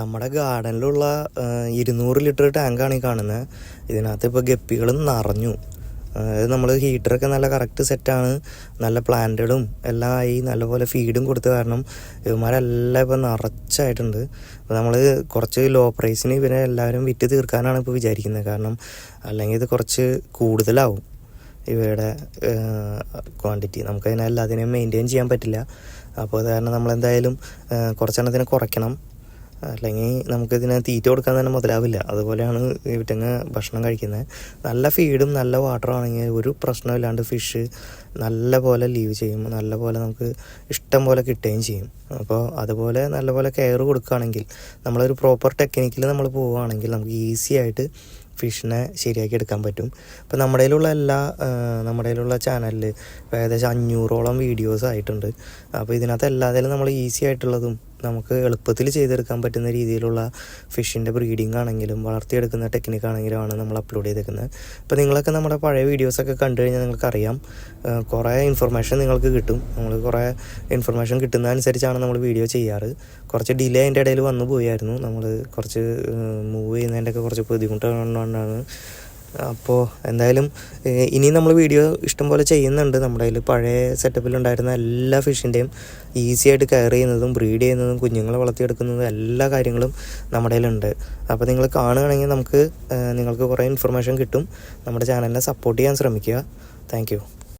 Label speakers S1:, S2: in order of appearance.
S1: നമ്മുടെ ഗാർഡനിലുള്ള ഇരുന്നൂറ് ലിറ്റർ ടാങ്കാണ് ഈ കാണുന്നത് ഇതിനകത്ത് ഇപ്പോൾ ഗപ്പികൾ നിറഞ്ഞു. അതായത് നമ്മൾ ഹീറ്ററൊക്കെ നല്ല കറക്റ്റ് സെറ്റാണ് നല്ല പ്ലാന്റഡും എല്ലാം ആയി നല്ലപോലെ ഫീഡും കൊടുത്ത് കാരണം ഇവന്മാരെല്ലാം ഇപ്പോൾ നിറച്ചായിട്ടുണ്ട്. അപ്പോൾ നമ്മൾ കുറച്ച് ലോ പ്രൈസിന് ഇവരെ എല്ലാവരും വിറ്റ് തീർക്കാനാണ് ഇപ്പോൾ വിചാരിക്കുന്നത്. കാരണം അല്ലെങ്കിൽ ഇത് കുറച്ച് കൂടുതലാവും ഇവയുടെ ക്വാണ്ടിറ്റി നമുക്കതിനെ എല്ലാത്തിനെയും മെയിന്റെയിൻ ചെയ്യാൻ പറ്റില്ല. അപ്പോൾ അത് കാരണം നമ്മളെന്തായാലും കുറച്ചെണ്ണത്തിനെ കുറയ്ക്കണം. അല്ലെങ്കിൽ നമുക്കിതിനെ തീറ്റ കൊടുക്കാൻ തന്നെ മുതലാവില്ല. അതുപോലെയാണ് ഇവറ്റങ്ങ് ഭക്ഷണം കഴിക്കുന്നത്. നല്ല ഫീഡും നല്ല വാട്ടറും ആണെങ്കിൽ ഒരു പ്രശ്നമില്ലാണ്ട് ഫിഷ് നല്ല പോലെ ലീവ് ചെയ്യും. നല്ല പോലെ നമുക്ക് ഇഷ്ടം പോലെ കിട്ടുകയും ചെയ്യും. അപ്പോൾ അതുപോലെ നല്ല പോലെ കെയർ കൊടുക്കുകയാണെങ്കിൽ നമ്മളൊരു പ്രോപ്പർ ടെക്നിക്കിൽ നമ്മൾ പോവുകയാണെങ്കിൽ നമുക്ക് ഈസി ആയിട്ട് ഫിഷിനെ ശരിയാക്കി എടുക്കാൻ പറ്റും. ഇപ്പോൾ നമ്മുടെ കയ്യിലുള്ള എല്ലാ നമ്മുടെ കയ്യിലുള്ള ചാനലിൽ ഏകദേശം അഞ്ഞൂറോളം വീഡിയോസ് ആയിട്ടുണ്ട്. അപ്പോൾ ഇതിനകത്ത് എല്ലാത്തിലും നമ്മൾ ഈസി ആയിട്ടുള്ളതും നമുക്ക് എളുപ്പത്തിൽ ചെയ്തെടുക്കാൻ പറ്റുന്ന രീതിയിലുള്ള ഫിഷിന്റെ ബ്രീഡിംഗ് ആണെങ്കിലും വളർത്തിയെടുക്കുന്ന ടെക്നിക്ക് ആണെങ്കിലും ആണ് നമ്മൾ അപ്ലോഡ് ചെയ്തേക്കുന്നത്. അപ്പോൾ നിങ്ങളൊക്കെ നമ്മുടെ പഴയ വീഡിയോസൊക്കെ കണ്ടു കഴിഞ്ഞാൽ നിങ്ങൾക്കറിയാം കുറേ ഇൻഫർമേഷൻ നിങ്ങൾക്ക് കിട്ടും. നമ്മൾ കുറേ ഇൻഫർമേഷൻ കിട്ടുന്ന അനുസരിച്ചാണ് നമ്മൾ വീഡിയോ ചെയ്യാറ്. കുറച്ച് ഡിലേ അതിന്റെ ഇടയിൽ വന്നു പോയായിരുന്നു. നമ്മൾ കുറച്ച് മൂവ് ചെയ്യുന്നതിന്റെയൊക്കെ കുറച്ച് ബുദ്ധിമുട്ടുകൊണ്ടാണ് അപ്പോൾ എന്തായാലും ഇനി നമ്മൾ വീഡിയോ ഇഷ്ടംപോലെ ചെയ്യുന്നുണ്ട്. നമ്മുടെ കയ്യിൽ പഴയ സെറ്റപ്പിലുണ്ടായിരുന്ന എല്ലാ ഫിഷിന്റെയും ഈസി ആയിട്ട് കെയർ ചെയ്യുന്നതും ബ്രീഡ് ചെയ്യുന്നതും കുഞ്ഞുങ്ങളെ വളർത്തിയെടുക്കുന്നതും എല്ലാ കാര്യങ്ങളും നമ്മുടെ കയ്യിലുണ്ട്. അപ്പോൾ നിങ്ങൾ കാണുകയാണെങ്കിൽ നമുക്ക് നിങ്ങൾക്ക് കുറേ ഇൻഫർമേഷൻ കിട്ടും. നമ്മുടെ ചാനലിനെ സപ്പോർട്ട് ചെയ്യാൻ ശ്രമിക്കുക. താങ്ക്